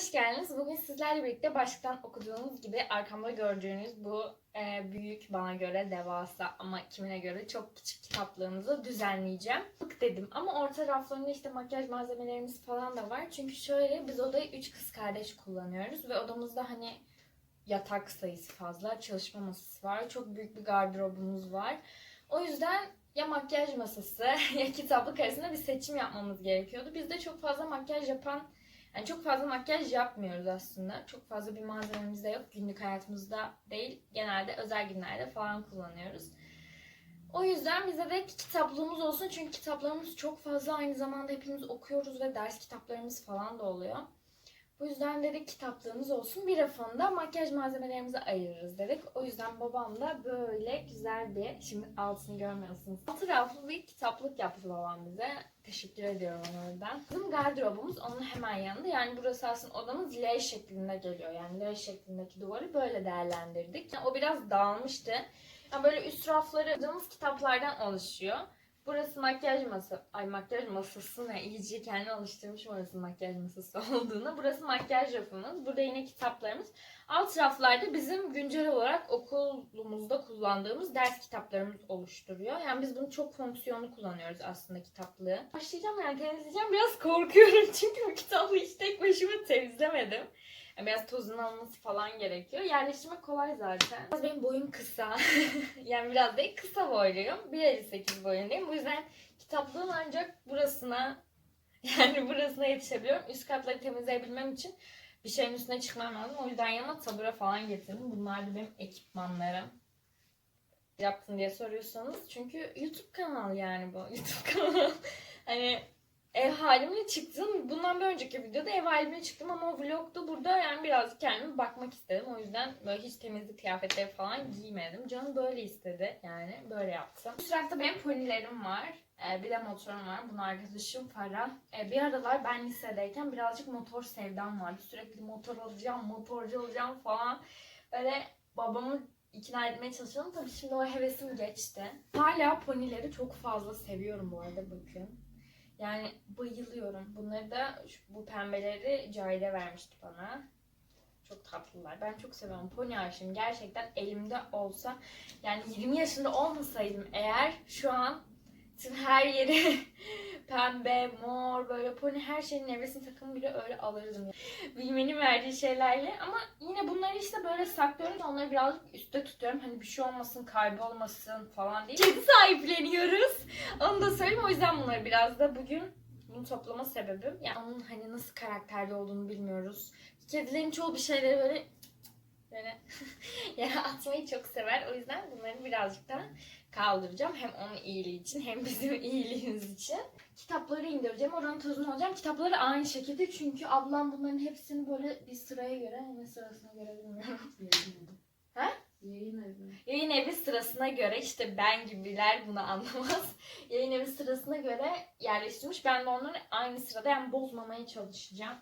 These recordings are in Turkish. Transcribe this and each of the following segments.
hoş geldiniz. Bugün sizlerle birlikte başlıktan okuduğunuz gibi arkamda gördüğünüz bu e, büyük bana göre devasa ama kimine göre çok küçük kitaplığımızı düzenleyeceğim. Bık dedim ama orta raflarında işte makyaj malzemelerimiz falan da var. Çünkü şöyle biz odayı 3 kız kardeş kullanıyoruz ve odamızda hani yatak sayısı fazla, çalışma masası var, çok büyük bir gardırobumuz var. O yüzden ya makyaj masası ya kitaplık arasında bir seçim yapmamız gerekiyordu. Biz de çok fazla makyaj yapan yani çok fazla makyaj yapmıyoruz aslında. Çok fazla bir malzememiz de yok. Günlük hayatımızda değil. Genelde özel günlerde falan kullanıyoruz. O yüzden bize de kitaplığımız olsun. Çünkü kitaplarımız çok fazla. Aynı zamanda hepimiz okuyoruz ve ders kitaplarımız falan da oluyor. Bu yüzden dedik kitaplığımız olsun. Bir rafında makyaj malzemelerimizi ayırırız dedik. O yüzden babam da böyle güzel bir, şimdi altını görmüyorsunuz. Altı raflı bir kitaplık yaptı babam bize. Teşekkür ediyorum ona oradan. Bizim gardırobumuz onun hemen yanında. Yani burası aslında odamız L şeklinde geliyor. Yani L şeklindeki duvarı böyle değerlendirdik. Yani o biraz dağılmıştı. Yani böyle üst rafları aldığımız kitaplardan oluşuyor. Burası makyaj masası. Ay makyaj masası ne? İyice kendini alıştırmışım orası makyaj masası olduğunu. Burası makyaj rafımız. Burada yine kitaplarımız. Alt raflarda bizim güncel olarak okulumuzda kullandığımız ders kitaplarımız oluşturuyor. Yani biz bunu çok fonksiyonlu kullanıyoruz aslında kitaplığı. Başlayacağım yani temizleyeceğim. Biraz korkuyorum çünkü bu kitabı hiç tek başıma temizlemedim. Biraz tozun alması falan gerekiyor. Yerleştirmek kolay zaten. Biraz benim boyum kısa. yani biraz değil kısa boyluyum. 1.58 boyundayım. Bu yüzden kitaplığın ancak burasına yani burasına yetişebiliyorum. Üst katları temizleyebilmem için bir şeyin üstüne çıkmam lazım. O yüzden yanıma tabure falan getirdim. Bunlar da benim ekipmanlarım. Yaptın diye soruyorsanız. Çünkü YouTube kanal yani bu. YouTube kanal. hani ev halimle çıktım. Bundan bir önceki videoda ev halimle çıktım ama o vlogda burada yani biraz kendime bakmak istedim. O yüzden böyle hiç temizlik kıyafetleri falan giymedim. Canım böyle istedi yani böyle yaptım. Bu sırada benim ponilerim var. Ee, bir de motorum var. Bunun arkadaşım Farah. Ee, bir aralar ben lisedeyken birazcık motor sevdam vardı. Sürekli motor alacağım, motorcu olacağım falan. Böyle babamı ikna etmeye çalışıyordum. Tabii şimdi o hevesim geçti. Hala ponileri çok fazla seviyorum bu arada bakın. Yani bayılıyorum. Bunları da bu pembeleri Cahide vermişti bana. Çok tatlılar. Ben çok seviyorum. Pony aşığım. Gerçekten elimde olsa yani 20 yaşında olmasaydım eğer şu an tüm her yeri pembe, mor, böyle pony her şeyin nevresim takımı bile öyle alırdım. Bilmenin verdiği şeylerle ama yine bunları işte böyle saklıyorum da onları birazcık üstte tutuyorum. Hani bir şey olmasın, kaybolmasın falan diye. Kedi sahipleniyoruz. Onu da söyleyeyim. O yüzden bunları biraz da bugün bunu toplama sebebim. Yani onun hani nasıl karakterli olduğunu bilmiyoruz. Kedilerin çoğu bir şeyleri böyle böyle yere atmayı çok sever. O yüzden bunları birazcık daha kaldıracağım. Hem onun iyiliği için hem bizim iyiliğimiz için. Kitapları indireceğim. Oranın tozunu alacağım. Kitapları aynı şekilde çünkü ablam bunların hepsini böyle bir sıraya göre, ne sırasına göre bilmiyorum. Ha? Yayın evi. Yayın evi sırasına göre işte ben gibiler bunu anlamaz. Yayın evi sırasına göre yerleştirmiş. Ben de onları aynı sırada yani bozmamaya çalışacağım.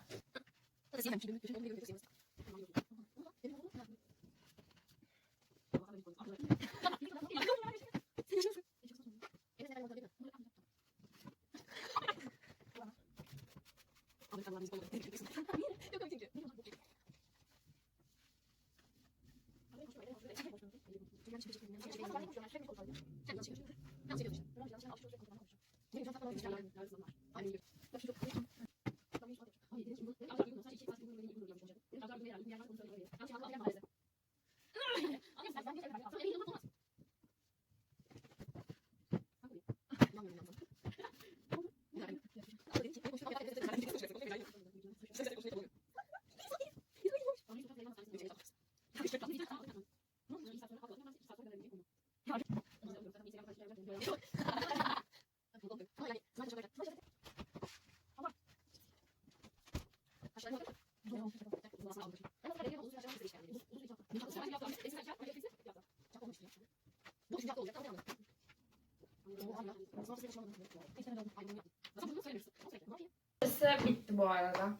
Bitti bu arada.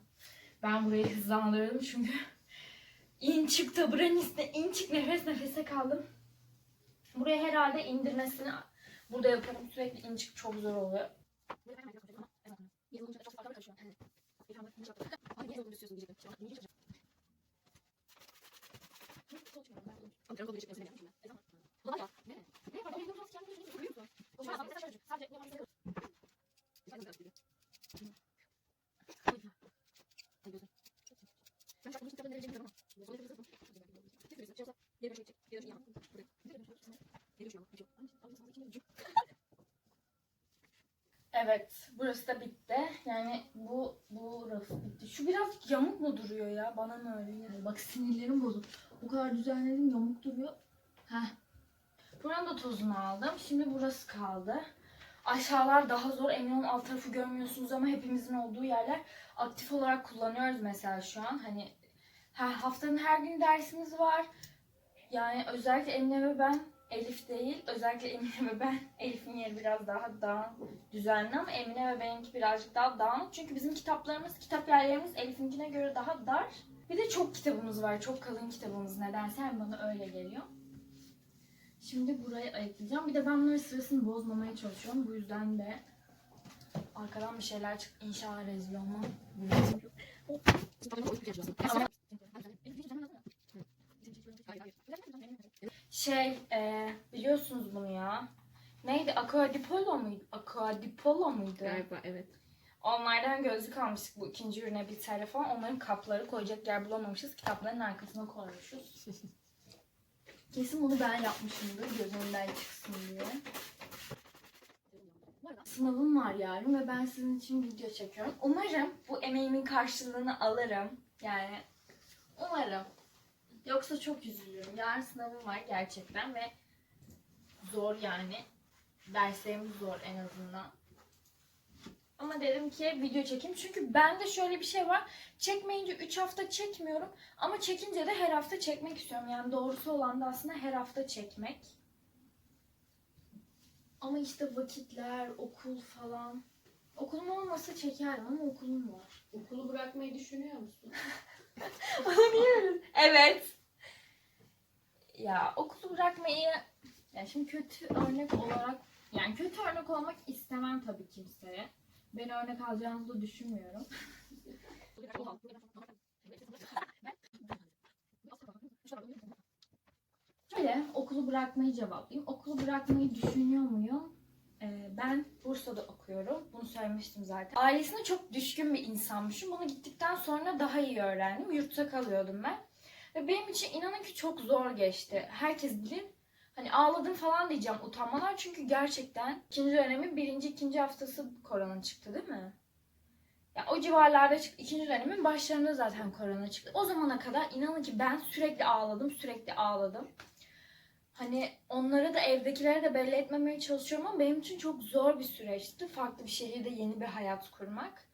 Ben burayı hızlandırdım çünkü çık taburenin üstüne nefes nefese kaldım. Buraya herhalde indirmesini burada yaparım. Sürekli in çok zor oluyor. Evet, burası da bitti. Yani bu burası bitti. Şu biraz yamuk mu duruyor ya? Bana mı öyle geliyor? Bak sinirlerim bozuk. Bu kadar düzenledim yamuk duruyor. Heh. Buranın da tozunu aldım. Şimdi burası kaldı. Aşağılar daha zor. Emin olun alt tarafı görmüyorsunuz ama hepimizin olduğu yerler aktif olarak kullanıyoruz mesela şu an. Hani haftanın her gün dersimiz var. Yani özellikle Emine ve ben Elif değil. Özellikle Emine ve ben Elif'in yeri biraz daha dağınık düzenli ama Emine ve benimki birazcık daha dağınık. Çünkü bizim kitaplarımız, kitap yerlerimiz Elif'inkine göre daha dar. Bir de çok kitabımız var. Çok kalın kitabımız nedense hem bana öyle geliyor. Şimdi burayı ayıklayacağım. Bir de ben bunları sırasını bozmamaya çalışıyorum. Bu yüzden de arkadan bir şeyler çık. İnşallah rezil olmam. Şey, e, biliyorsunuz bunu ya. Neydi? Aquadipolo muydu? Aquadipolo muydu? Galiba evet. Onlardan gözlük almıştık bu ikinci ürüne bir telefon. Onların kapları koyacak yer bulamamışız. Kitapların arkasına koymuşuz. Kesin bunu ben yapmışımdır gözümden çıksın diye. Sınavım var yarın ve ben sizin için video çekiyorum. Umarım bu emeğimin karşılığını alırım. Yani umarım. Yoksa çok üzülürüm. Yarın sınavım var gerçekten ve zor yani. Derslerimiz zor en azından. Ama dedim ki video çekeyim. Çünkü bende şöyle bir şey var. Çekmeyince 3 hafta çekmiyorum. Ama çekince de her hafta çekmek istiyorum. Yani doğrusu olan da aslında her hafta çekmek. Ama işte vakitler, okul falan. Okulum olmasa çekerdim ama okulum var. Okulu bırakmayı düşünüyor musun? Evet. Ya okulu bırakmayı ya şimdi kötü örnek olarak yani kötü örnek olmak istemem tabii kimseye. Beni örnek alacağınızı düşünmüyorum. Şöyle okulu bırakmayı cevaplayayım. Okulu bırakmayı düşünüyor muyum? Ee, ben Bursa'da okuyorum. Bunu söylemiştim zaten. Ailesine çok düşkün bir insanmışım. Bunu gittikten sonra daha iyi öğrendim. Yurtta kalıyordum ben. Ve benim için inanın ki çok zor geçti. Herkes bilir. Hani ağladım falan diyeceğim utanmalar. Çünkü gerçekten ikinci dönemin birinci, ikinci haftası korona çıktı değil mi? Ya o civarlarda çıktı. İkinci dönemin başlarında zaten korona çıktı. O zamana kadar inanın ki ben sürekli ağladım, sürekli ağladım. Hani onlara da evdekilere de belli etmemeye çalışıyorum ama benim için çok zor bir süreçti. Farklı bir şehirde yeni bir hayat kurmak.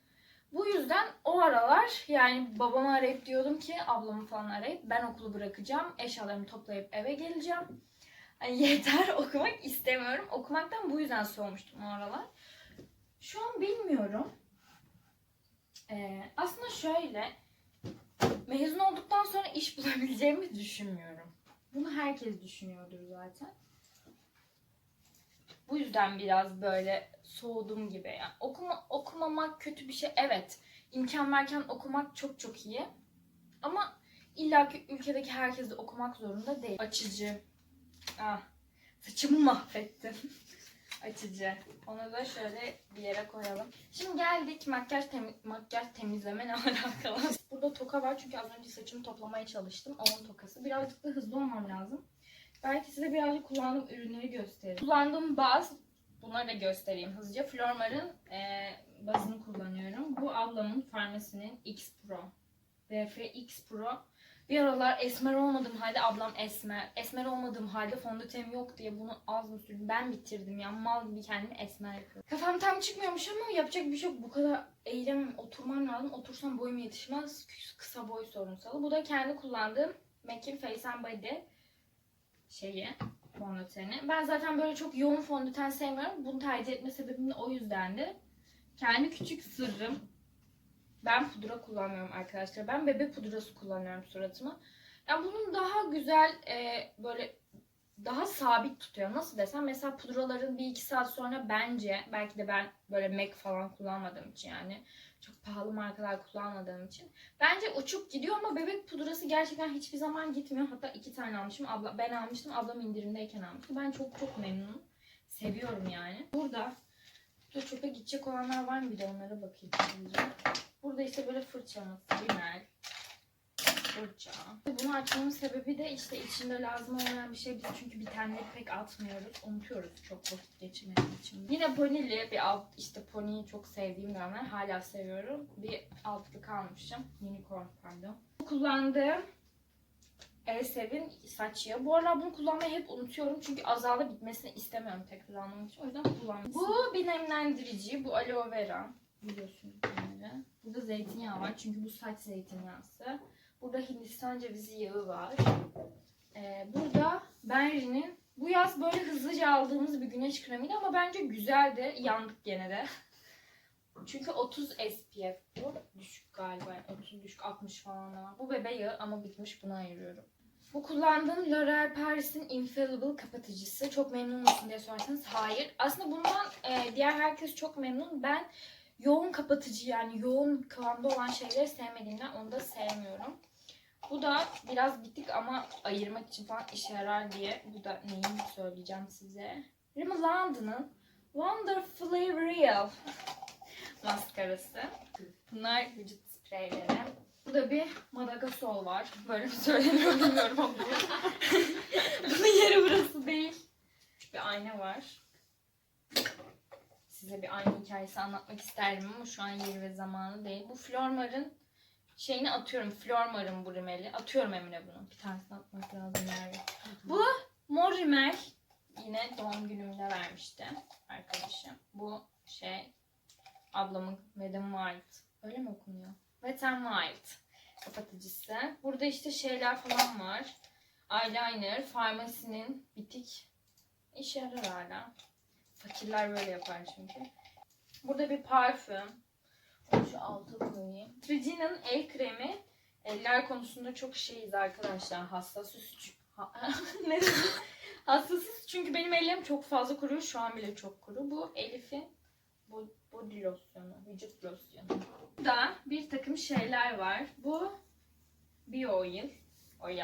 Bu yüzden o aralar yani babamı arayıp diyordum ki ablamı falan arayıp ben okulu bırakacağım. Eşyalarımı toplayıp eve geleceğim. Hani yeter okumak istemiyorum. Okumaktan bu yüzden soğumuştum o aralar. Şu an bilmiyorum. Ee, aslında şöyle mezun olduktan sonra iş bulabileceğimi düşünmüyorum. Bunu herkes düşünüyordur zaten. Bu yüzden biraz böyle soğudum gibi. Yani okuma, okumamak kötü bir şey. Evet. imkan varken okumak çok çok iyi. Ama illaki ülkedeki herkes de okumak zorunda değil. Açıcı. Ah. Saçımı mahvettim. Açıcı. Onu da şöyle bir yere koyalım. Şimdi geldik makyaj temi makyaj temizleme ne alakalı. Burada toka var çünkü az önce saçımı toplamaya çalıştım. Onun tokası. Birazcık da hızlı olmam lazım. Belki size birazcık kullandığım ürünleri göstereyim. Kullandığım baz bunları da göstereyim hızlıca. Flormar'ın e, bazını kullanıyorum. Bu ablamın farmasinin X Pro. DF X Pro. Bir aralar esmer olmadığım halde ablam esmer. Esmer olmadığım halde fondötenim yok diye bunu az mı sürdüm. Ben bitirdim ya. Mal gibi kendimi esmer yapıyorum. Kafam tam çıkmıyormuş ama yapacak bir şey yok. Bu kadar eğilemem. Oturmam lazım. Otursam boyum yetişmez. Kısa boy sorunsalı. Bu da kendi kullandığım MAC'in Face and Body şeyi fondöteni. Ben zaten böyle çok yoğun fondöten sevmiyorum. Bunu tercih etme sebebim de o yüzdendi. Kendi küçük sırrım. Ben pudra kullanmıyorum arkadaşlar. Ben bebek pudrası kullanıyorum suratıma. Yani bunun daha güzel e, böyle daha sabit tutuyor. Nasıl desem mesela pudraların bir iki saat sonra bence belki de ben böyle MAC falan kullanmadığım için yani çok pahalı markalar kullanmadığım için bence uçup gidiyor ama bebek pudrası gerçekten hiçbir zaman gitmiyor. Hatta iki tane almışım. Abla, ben almıştım. Ablam indirimdeyken almıştı. Ben çok çok memnunum. Seviyorum yani. Burada Burada çöpe gidecek olanlar var mı bir de onlara bakayım. Burada işte böyle fırçamız, rimel, fırça. Bunu açmamın sebebi de işte içinde lazım olmayan bir şey. Biz çünkü bitenleri pek atmıyoruz. Unutuyoruz çok vakit geçirmediği için. Yine ponili bir alt işte poniyi çok sevdiğim dönemler. Hala seviyorum. Bir altlık almışım. Unicorn pardon. Bu kullandığım Elsev'in saç yağı. Bu aralar bunu kullanmayı hep unutuyorum. Çünkü azaldı bitmesini istemiyorum tekrar almam için. O yüzden kullanmıyorum. Bu bir nemlendirici. Bu aloe vera. Biliyorsunuz bunları. Burada zeytinyağı var. Çünkü bu saç zeytinyağısı. Burada Hindistan cevizi yağı var. Ee, burada Benri'nin bu yaz böyle hızlıca aldığımız bir güneş kremiydi ama bence güzeldi. Yandık gene de. Çünkü 30 SPF bu. Düşük galiba. Yani 30 düşük 60 falan da var. Bu bebe yağı ama bitmiş buna ayırıyorum. Bu kullandığım L'Oreal Paris'in Infallible kapatıcısı. Çok memnun musun diye sorarsanız hayır. Aslında bundan e, diğer herkes çok memnun. Ben yoğun kapatıcı yani yoğun kıvamda olan şeyleri sevmediğimden onu da sevmiyorum. Bu da biraz bitik ama ayırmak için falan işe yarar diye. Bu da neyini söyleyeceğim size. Rimmel London'ın Wonderfully Real maskarası. Bunlar vücut spreyleri. Burada bir Madagasol var. Böyle mi söyleniyor bilmiyorum ama bu. Bunun yeri burası değil. Bir ayna var. Size bir ayna hikayesi anlatmak isterdim ama şu an yeri ve zamanı değil. Bu Flormar'ın şeyini atıyorum. Flormar'ın bu rimeli. Atıyorum Emine bunu. Bir tanesini atmak lazım yani. Bu mor rimel. Yine doğum günümde vermişti arkadaşım. Bu şey ablamın Wet n Wild. Öyle mi okunuyor? Wet n Wild kapatıcısı. Burada işte şeyler falan var. Eyeliner, farmasinin bitik. İşe yarar hala. Fakirler böyle yapar çünkü. Burada bir parfüm. Şu alta koyayım. Regina'nın el kremi. Eller konusunda çok şeyiz arkadaşlar. Hassasız. Ha, ne? Hassasız çünkü benim ellerim çok fazla kuruyor. Şu an bile çok kuru. Bu Elif'in body losyonu, vücut losyonu. Burada bir takım şeyler var. Bu Bio Oil. Oil.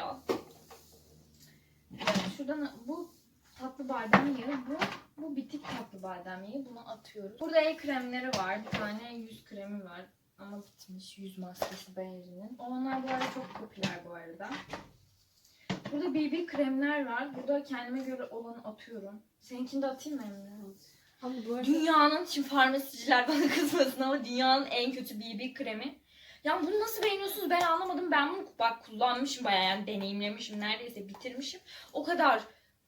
Evet, şuradan bu tatlı badem yağı. Bu, bu bitik tatlı badem yağı. Bunu atıyoruz. Burada el kremleri var. Bir tane yüz kremi var. Ama bitmiş. Yüz maskesi Benri'nin. Onlar bu arada çok popüler bu arada. Burada BB kremler var. Burada kendime göre olanı atıyorum. Seninkini de atayım mı Emre? Ama bu arada Dünyanın, şimdi farmasiciler bana kızmasın ama dünyanın en kötü BB kremi. Ya bunu nasıl beğeniyorsunuz ben anlamadım. Ben bunu bak kullanmışım bayağı yani deneyimlemişim. Neredeyse bitirmişim. O kadar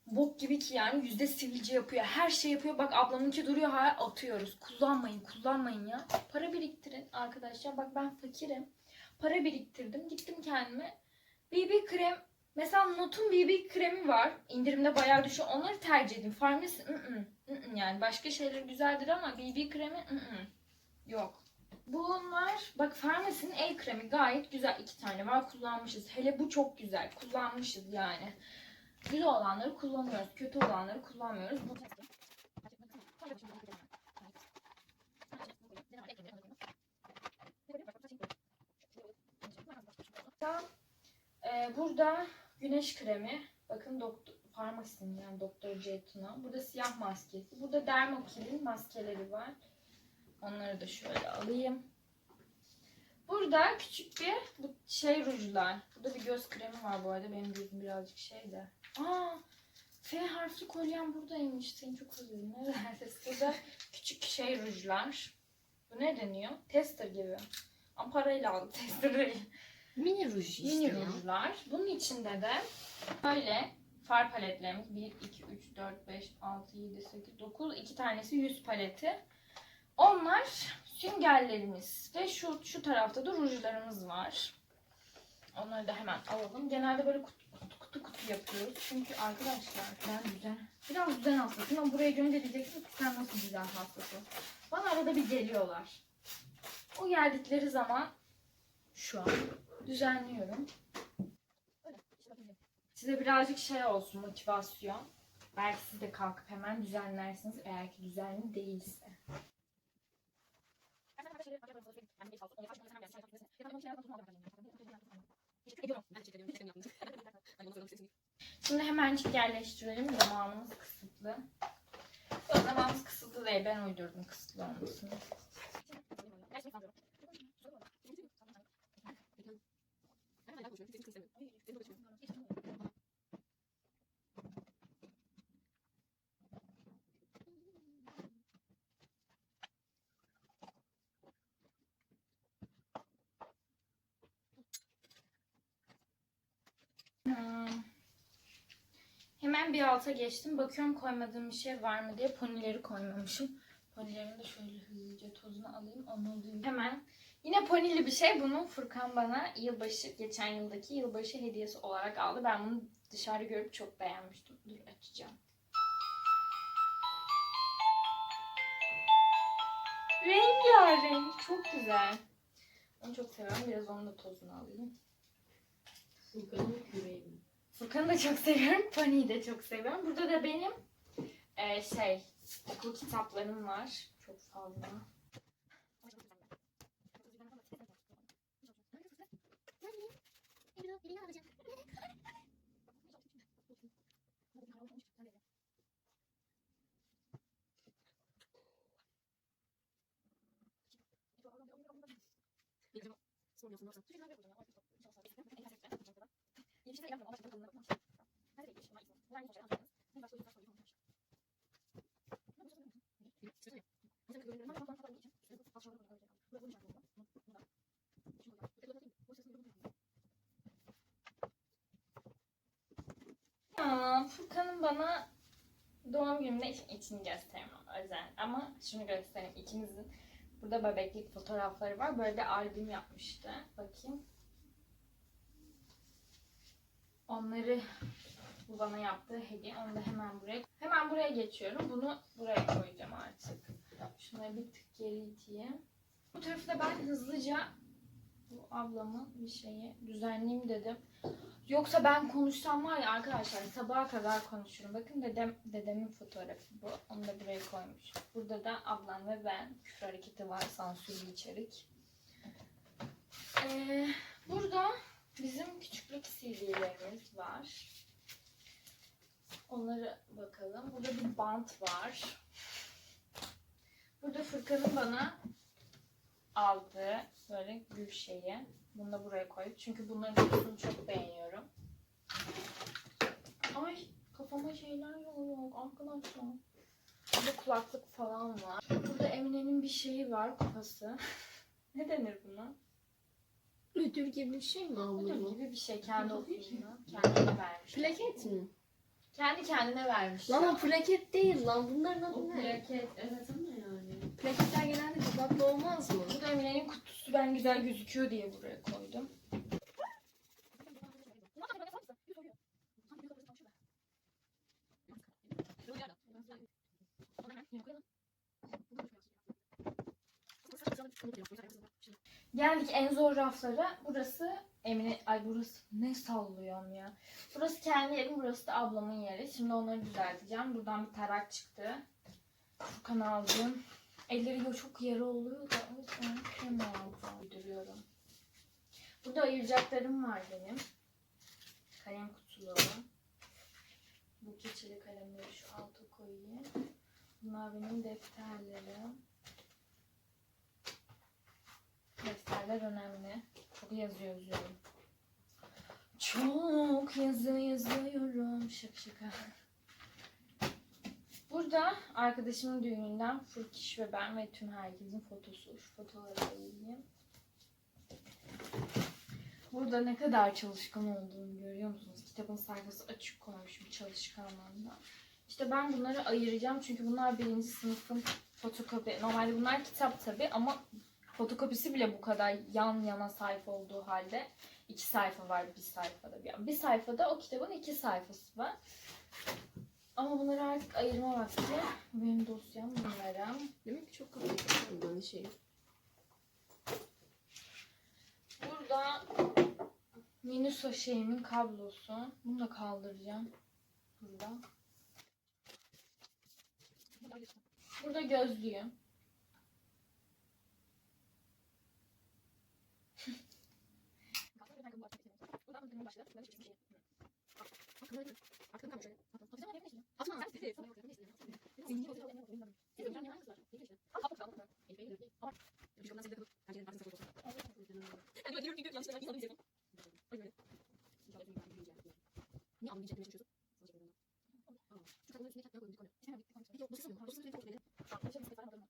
bok gibi ki yani yüzde sivilce yapıyor. Her şey yapıyor. Bak ablamınki duruyor hala atıyoruz. Kullanmayın kullanmayın ya. Para biriktirin arkadaşlar. Bak ben fakirim. Para biriktirdim. Gittim kendime. BB krem Mesela Not'un BB kremi var. İndirimde bayağı düşüyor. Onları tercih edin. Farmasi ı-ı, ı-ı yani başka şeyler güzeldir ama BB kremi ı-ı. yok. Bunlar bak Farmasi'nin el kremi gayet güzel. iki tane var kullanmışız. Hele bu çok güzel. Kullanmışız yani. Güzel olanları kullanıyoruz. Kötü olanları kullanmıyoruz. Bu Ee, burada güneş kremi. Bakın doktor farmasinin yani Doktor Ceytun'a. Burada siyah maskesi. Burada Dermokil'in maskeleri var. Onları da şöyle alayım. Burada küçük bir bu şey rujlar. Burada bir göz kremi var bu arada. Benim gözüm birazcık şey de. Aa, F harfli kolyem buradaymış. Seni çok özledim. Nerede? Burada küçük şey rujlar. Bu ne deniyor? Tester gibi. Ama parayla aldım tester değil. mini ruj işte Mini ya. rujlar. Bunun içinde de böyle far paletlerimiz 1, 2, 3, 4, 5, 6, 7, 8, 9. iki tanesi yüz paleti. Onlar süngerlerimiz ve şu şu tarafta da rujlarımız var. Onları da hemen alalım. Genelde böyle kutu kutu, kutu yapıyoruz. Çünkü arkadaşlar ben düzen, biraz düzen hastasıyım ama buraya görünce diyeceksiniz ki sen nasıl düzen hastası? Bana arada bir geliyorlar. O geldikleri zaman şu an düzenliyorum. Size birazcık şey olsun motivasyon. Belki siz de kalkıp hemen düzenlersiniz eğer ki düzenli değilse. Şimdi hemencik yerleştirelim. Zamanımız kısıtlı. Yok zamanımız kısıtlı değil. Ben uydurdum kısıtlı olmasını. Hemen bir alta geçtim. Bakıyorum koymadığım bir şey var mı diye ponileri koymamışım. Ponilerimi de şöyle hızlıca tozunu alayım. Onu. Hemen yine ponili bir şey. Bunu Furkan bana yılbaşı, geçen yıldaki yılbaşı hediyesi olarak aldı. Ben bunu dışarı görüp çok beğenmiştim. Dur açacağım. Rengarenk. Çok güzel. Onu çok seviyorum. Biraz onun da tozunu alayım. Furkan'ın küreği? Furkan'ı da çok seviyorum. Pony'yi de çok seviyorum. Burada da benim e, şey okul kitaplarım var. Çok fazla. Aa, Furkan'ın bana doğum gününde için, için göstermem özel. Ama şunu göstereyim. İkimizin burada bebeklik fotoğrafları var. Böyle bir albüm yapmıştı. Bakayım. Onları bu bana yaptığı hediye. Onu da hemen buraya hemen buraya geçiyorum. Bunu buraya koyacağım artık. Şunları bir tık geri iteyim. Bu tarafı da ben hızlıca bu ablamın bir şeyi düzenleyeyim dedim. Yoksa ben konuşsam var ya arkadaşlar sabaha kadar konuşurum. Bakın dedem dedemin fotoğrafı bu. Onu da buraya koymuş. Burada da ablam ve ben küfür hareketi var sansürlü içerik. Ee, burada bizim küçüklük CD'lerimiz var. Onlara bakalım. Burada bir bant var. Burada Furkan'ın bana aldığı böyle gül şeyi. Bunu da buraya koyduk. Çünkü bunların kokusunu çok beğeniyorum. Ay kafama şeyler yok arkadaşlar. Burada kulaklık falan var. Burada Emine'nin bir şeyi var kupası. ne denir buna? Ödül gibi bir şey mi Ödül gibi bir şey kendi okuluna kendine vermiş. Plaket mi? Kendi kendine vermiş. Lan o plaket değil lan. Bunların adı o ne? plaket evet ama yani. Plaketler genelde kapaklı olmaz mı? Bu da Emine'nin kutusu ben güzel gözüküyor diye buraya koydum. Geldik en zor raflara. Burası Emine, ay burası ne sallıyorum ya. Burası kendi yerim, burası da ablamın yeri. Şimdi onları düzelteceğim. Buradan bir tarak çıktı. Furkan aldım. Elleri çok yara oluyor da o yüzden krem aldım. Uyduruyorum. Burada ayıracaklarım var benim. Kalem kutularım. Bu keçeli kalemleri şu alta koyayım. Bunlar benim defterlerim. Defterler önemli. Çok yazı yazıyorum. Çok yazı yazıyorum. Şaka şaka. Burada arkadaşımın düğününden Furkiş ve ben ve tüm herkesin fotosu. Şu fotoğrafı alayım. Burada ne kadar çalışkan olduğunu görüyor musunuz? Kitabın sayfası açık koymuşum çalışkanlığında. İşte ben bunları ayıracağım çünkü bunlar birinci sınıfın fotokopi. Normalde bunlar kitap tabi ama fotokopisi bile bu kadar yan yana sayfa olduğu halde iki sayfa var bir sayfada. Bir, bir sayfada o kitabın iki sayfası var. Ama bunları artık ayırma vakti. Benim dosyam bunlara. Demek ki çok kapaklı bunların şeyi. Burada menü Musa şeyimin kablosu. Bunu da kaldıracağım. Burada. Burada gözlüğüm. Bunun başlığı. Ben hiçbir şey. Bak. Bak bunları değil. Aklım kalmış öyle. Atın. Atın. Atın. Atın. Atın. Atın. Atın. Atın. Atın. Atın. Atın. Atın. Atın. Şu kadının içine kendine koyduğunu koyuyor. İçine bir koymuş. Peki bu sesini konuşmayı. Şu an. Şu an. Şu an. Şu an. Şu an. Şu an. Şu an. Şu an. Şu an. Şu an. Şu an. Şu an. Şu an. Şu an. Şu an. Şu an. Şu an. Şu an. Şu an. Şu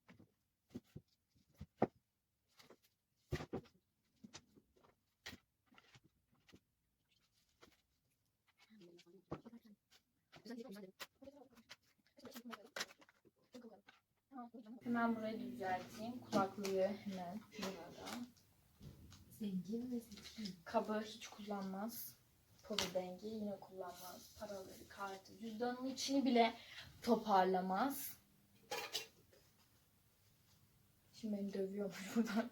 Hemen burayı düzelteyim. Kulaklığı hemen burada. Zengin ve zengin. Kabı hiç kullanmaz. Power bank'i yine kullanmaz. Paraları, kartı, cüzdanın içini bile toparlamaz. Şimdi beni dövüyormuş buradan.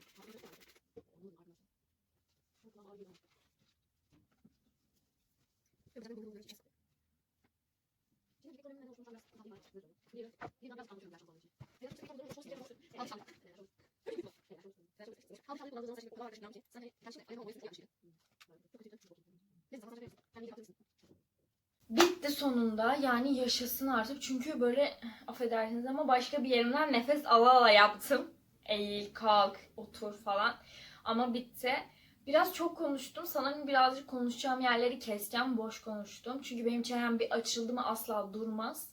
Bitti sonunda. Yani yaşasın artık. Çünkü böyle affedersiniz ama başka bir yerimden nefes ala ala yaptım. Eğil, kalk, otur falan. Ama bitti. Biraz çok konuştum. Sanırım birazcık konuşacağım yerleri keseceğim. Boş konuştum. Çünkü benim çenem bir açıldı mı asla durmaz.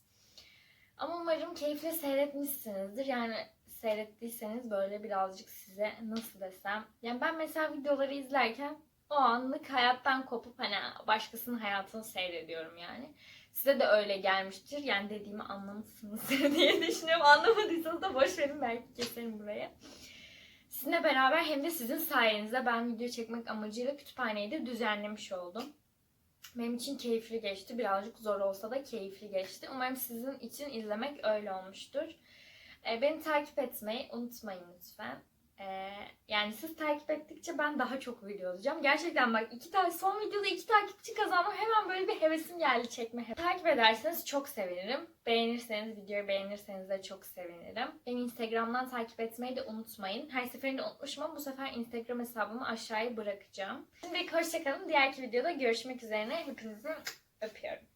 Ama umarım keyifle seyretmişsinizdir. Yani seyrettiyseniz böyle birazcık size nasıl desem. Yani ben mesela videoları izlerken o anlık hayattan kopup hani başkasının hayatını seyrediyorum yani. Size de öyle gelmiştir. Yani dediğimi anlamışsınızdır diye düşünüyorum. Anlamadıysanız da boş verin belki keserim buraya. Sizinle beraber hem de sizin sayenizde ben video çekmek amacıyla kütüphaneyi de düzenlemiş oldum. Benim için keyifli geçti. Birazcık zor olsa da keyifli geçti. Umarım sizin için izlemek öyle olmuştur. Ee, beni takip etmeyi unutmayın lütfen. Ee, yani siz takip ettikçe ben daha çok video alacağım. Gerçekten bak iki tane son videoda iki takipçi kazandım. Hemen böyle bir hevesim geldi çekme. Takip ederseniz çok sevinirim. Beğenirseniz videoyu beğenirseniz de çok sevinirim. Beni Instagram'dan takip etmeyi de unutmayın. Her seferinde unutmuşum ama bu sefer Instagram hesabımı aşağıya bırakacağım. Şimdilik hoşçakalın. Diğerki videoda görüşmek üzere. Hepinizi öpüyorum.